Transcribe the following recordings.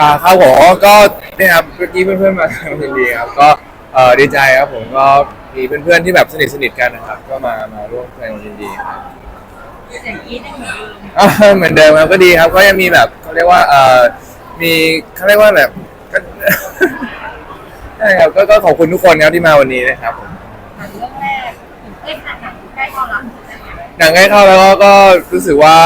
อ่าครับผมก็เนี่ยครับเมื่อกี้เพื่อนๆมาทำยินดีครับก็เออดีใจครับผมก็มีเพื่อนๆที่แบบสนิทสนิทๆกันนะครับ ก็มามาร่วมแสดงความยินดีครับอย่างนี้ได้เหมือนเดิมอ่าเหมือนเดิมครับก็ดีครับ ก็ยังมีแบบเขาเรียกว่าเออมีเขาเรียกว่าแบบก็ ใช่ครับก็ก็ขอบคุณทุกคนครับที่มาวันนี้นะครับผม หนังเรื่องแรกเอ้ยหนังใกล้ความรักหนังใกล้เข้าแล้วก็ก็รู้สึกว่า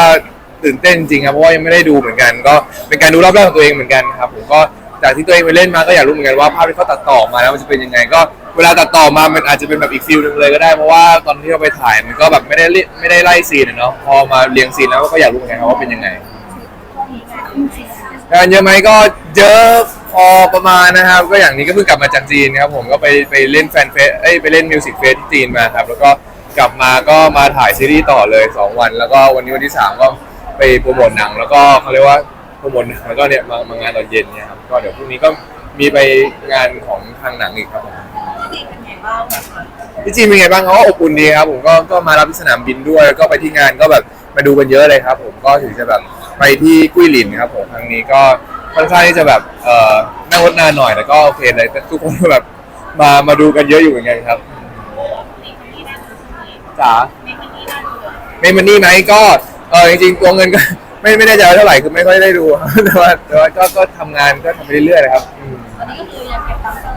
ตื่นเต้นจริงครับเพราะว่ายังไม่ได้ดูเหมือนกัน ก็เป็นการดูรอบแรกของตัวเองเหมือนกันครับผมก็จากที่ตัวเองไปเล่นมาก็อยากรู้เหมือนกันว่าภาพที่เขาตัดต่อมาแล้วมันจะเป็นยังไง ก็เวลาตัดต่อมามันอาจจะเป็นแบบอีกฟิลหนึงเลยก็ได้เพราะว่าตอนที่เราไปถ่ายมันก็แบบไม่ได้เรีไม่ได้ไล่ซีนอะเนาะพอมาเรียงซีนแล้วก็อยากรู้เหมือนกันครับว่าเป็นยังไงงนี้ไงจริงๆงานเยอะไหมก็เยอะพอประมาณนะครับ ก็อย่างนี้ก็เพิ่งกลับมาจากจีนครับผมก็ไปไปเล่นแฟนเฟสเอ้ยไปเล่นมิวสิกเฟสที่จีนมาครับแล้วก็กลับมาก็มาถ่ายซีรีส์ต่อเลย 2 วัน แล้วก็วันนี้วันที่ 3 ก็ ไปโปรโมทหนัง แล้วก็เขาเรียกว่าโปรโมทหนังแล้วก็เนี่ยมามางานตอนเย็นเนี่ยครับก็เดี๋ยวพรุ่งนี้ก็มีไปงานของทางหนังอีกครับผมจริงเป็นไงบ้างแบบที่จีนเป็นไงบ้างเขาก็อบอุ่นดีครับผมก็ก็มารับที่สนามบินด้วยแล้วก็ไปที่งานก็แบบมาดูกันเยอะเลยครับ ผมก็ถึงจะแบบไปที่กุ้ยหลินครับผมครั้งนี้ก็ค่อนข้างที่จะแบบเอ่อนั่งรถนานหน่อยแต่ก็โอเคเลยแต่ทุกคนก็แบบมามาดูกันเยอะอยู่เหมือนกันครับมีคนที่น่าดูใช่ไหมจ๋ามีคนที่น่าดูเลยเมมันนี่ไหมก็ เออจริงๆตัวเงินก็ไม่ไม่แน่ใจว่าเท่าไหร่คือไม่ค่อยได้ดูแต่ว่าแต่ว่าก็ก็ทำงานก็ทำไปเรื่อยๆนะครับอืม ตอนนี้ก็คือยังเก็บตังค์สร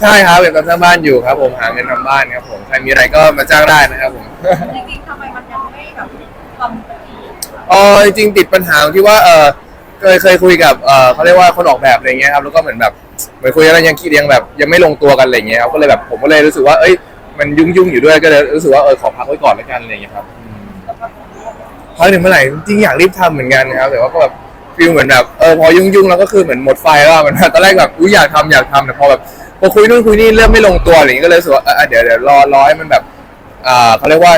ใช่ครับเป็นการสร้างบ้านอยู่ครับ ผมหาเงินทำบ้านครับผมใครมีอะไรก็มาจ้างได้นะครับผม จริงๆทำไมมันยังไม่แบบความสักทีอ๋อจริงๆติดปัญหาที่ว่าเออเคยเคยคุยกับเออเขาเรียกว่าคนออกแบบอะไรเงี้ยครับแล้วก็เหมือนแบบเหมือนคุยแล้วยังคิดยังแบบยังไม่ลงตัวกันอะไรเงี้ยครับก็เลยแบบผมก็เลยรู้สึกว่าเอ้ยมันยุ่งยุ่งๆอยู่ด้วยก็เลยรู้สึกว่าเออขอพักไว้ก่อนแล้วกันอะไรเงี้ยครับ พักถึงเมื่อไหร่จริงๆอยากรีบทำเหมือนกันนะครับแต่ว่าก็แบบฟีลเหมือนแบบเออพอยุ่งยุ่งๆแล้วก็คือเหมือนหมดไฟแล้วอะเหมือนแบบตอนแรกแบบอุ้ยอยากทำอยากทำแต่พอแบบพอคุยนู่นคุยนี่เริ่มไม่ลงตัวอะไรเงี้ยก็เลยรู้สึกว่าเออเดี๋ยวเดี๋ยวรอรอให้มันแบบอ่าเขาเรียกว่า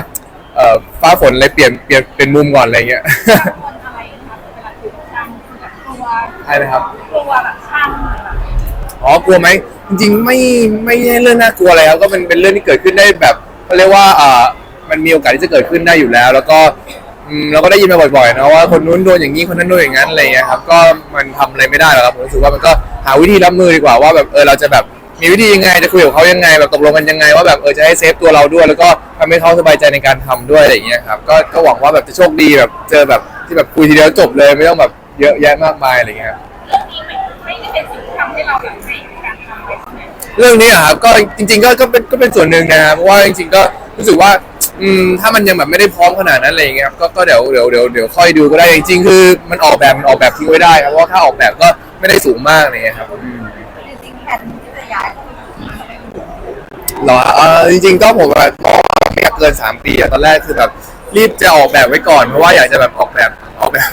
เอ่อฟ้าฝนเลยเปลี่ยนเปลี่ยนเป็นมุมก่อนอะไรเงี้ยคนอะไรนะคะเวลาดูช่างคือแบบกลัวใช่นะครับกลัวแบบช่างแบบอ๋อกลัวไหมจริงๆไม่ไม่ใช่เรื่องน่ากลัวอะไรครับก็เป็นเป็นเรื่องที่เกิดขึ้นได้แบบเขาเรียกว่าอ่ามันมีโอกาสที่จะเกิดขึ้นได้อยู่แล้ว แล้วก็ อืมเราก็ได้ยินมาบ่อยๆนะว่าคนนู้นโดนอย่างนี้คนนั้นโดนอย่างนั้นอะไรอย่างเงี้ยครับก็มันทำอะไรไม่ได้หรอกครับผมรู้สึกว่ามันก็หาวิธีรับมือดีกว่าว่าแบบเออเราจะแบบมีวิธียังไงจะคุยกับเขายังไงแบบตกลงกันยังไงว่าแบบเออจะให้เซฟตัวเราด้วย แล้วก็ทำให้เขาสบายใจในการทำด้วยอะไรอย่างเงี้ยครับก็ก็หวังว่าแบบจะโชคดีแบบเจอแบบที่แบบคุยทีเดียวจบเลยไม่ต้องแบบเยอะแยะมากมายอะไรอย่างเงี้ยครับเรื่องนี้ไม่ไม่ได้เป็นสิ่งที่ทำให้เราแบบเบรกในการทำไปใช่ไหม เรื่องนี้อะครับก็จริงๆก็ก็เป็นก็เป็นส่วนหนึ่งนะครับเพราะว่าจริงๆก็รู้สึกว่า อืมถ้ามันยังแบบไม่ได้พร้อมขนาดนั้นอะไรอย่างเงี้ยครับก็ก็เดี๋ยวเดี๋ยวเดี๋ยวเดี๋ยวค่อยดูก็ได้จริงๆคือมันออกแบบมันออกแบบทิ้งไว้ได้ครับเพราะว่าค่าออกแบบก็ไม่ได้สูงมากอะไรเลยครับอืม จริงๆแผนที่จะย้ายเข้าไปอยู่ที่ไม่อยู่เหรอเออจริงๆก็ผมแบบไม่อยากเกินสามปีอะตอนแรกคือแบบรีบจะออกแบบไว้ก่อนเพราะว่าอยากจะแบบออกแบบออกแบบ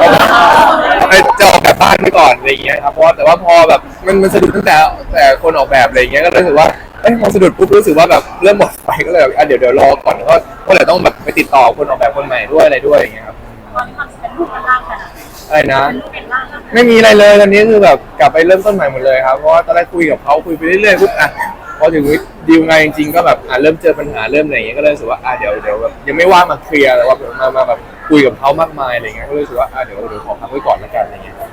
ออกแบบจะออกแบบบ้านไว้ก่อนอะไรอย่างเงี้ยครับเพราะว่าแต่ว่าพอแบบมันมันสะดุดตั้งแต่แต่คนออกแบบอะไรอย่างเงี้ยก็รู้สึกว่า เอ้ยพอสะดุดปุ๊บรู้สึกว่าแบบเริ่มหมดไฟก็เลยแบบอะเดี๋ยวเดี๋ยวรอก่อนแล้วก็ก็เลยต้องแบบไปติดต่อคนออกแบบคนใหม่ด้วยอะไรด้วยอย่างเงี้ยครับตอนนี้มันเป็นรูปเป็นร่างขนาดไหนอะไรนะ เป็นรูปเป็นร่างขนาดไหนไม่มีอะไรเลยตอนนี้คือแบบกลับไปเริ่มต้นใหม่หมดเลยครับเพราะว่าตอนแรกคุยกับเขาคุยไปเรื่อยๆปุ๊บอะพอถึงดีลงานจริงๆก็แบบอะเริ่มเจอปัญหาเริ่มอะไรอย่างเงี้ยก็เลยรู้สึกว่าอะเดี๋ยวเดี๋ยวแบบยังไม่ว่างมาเคลียร์แต่ว่ามามาแบบคุยกับเขามากมายอะไรเงี้ยก็เลยรู้สึกว่าอะเดี๋ยวเดี๋ยวขอพักไว้ก่อนแล้วกันอะไรเงี้ยครับ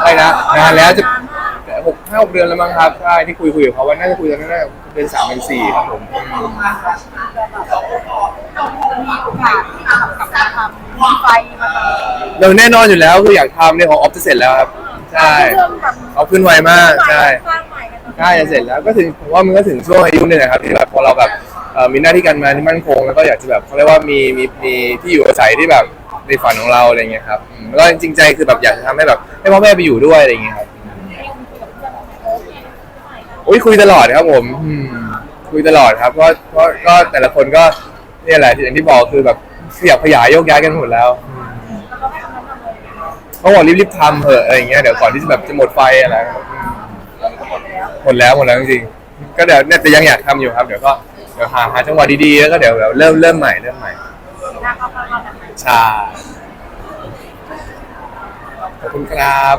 ใช่นะนานแล้วจะ หกห้าหกเดือนแล้วมั้งครับใช่ที่คุยคุยกับเขาว่าน่าจะคุยกันน่าจะเดือนสามเดือนสี่ครับผมมีโอกาสที่จะทำกับการทำมีไฟมาตลอดเดี๋ยวแน่นอนอยู่แล้วคืออยากทำเนี่ยของออฟจะเสร็จแล้วครับใช่เรื่องแบบเขาขึ้นไวมากใช่สร้างใหม่กันใกล้จะเสร็จแล้วก็ถึงผมว่ามันก็ถึงช่วงอายุหนึงนะครับที่แบบพอเราแบบเอ่อมีหน้าที่การงานที่มั่นคงแล้วก็อยากจะแบบเขาเรียกว่ามีมีมีที่อยู่อาศัยที่แบบในฝันของเราอะไรเงี้ยครับอืมแล้วก็จริงๆใจคือแบบอยากจะทำให้แบบให้พ่อแม่ไปอยู่ด้วยอะไรเงี้ยครับโอุ้ยคุยตลอดครับผมอืมคุยตลอดครับเพราะเพราะก็แต่ละคนก็เนี่ยแหละอย่างที่บอกคือแบบขยับขยายโยกย้ายกันหมดแล้วเขาบอกรีบๆทำเถอะอะไรเงี้ยเดี๋ยวก่อนที่จะแบบจะหมดไฟอะไรครับหมดแล้วหมดแล้วจริงๆก็เดี๋ยวเนี่ยแต่ยังอยากทำอยู่ครับ เดี๋ยวก็เดี๋ยวหาหาจังหวะดีๆแล้วก็เดี๋ยวเดี๋ยวเริ่มเริ่มใหม่เริ่มใหม่หน้าเข้าเข้าแบบไหนใช่ขอบคุณครับ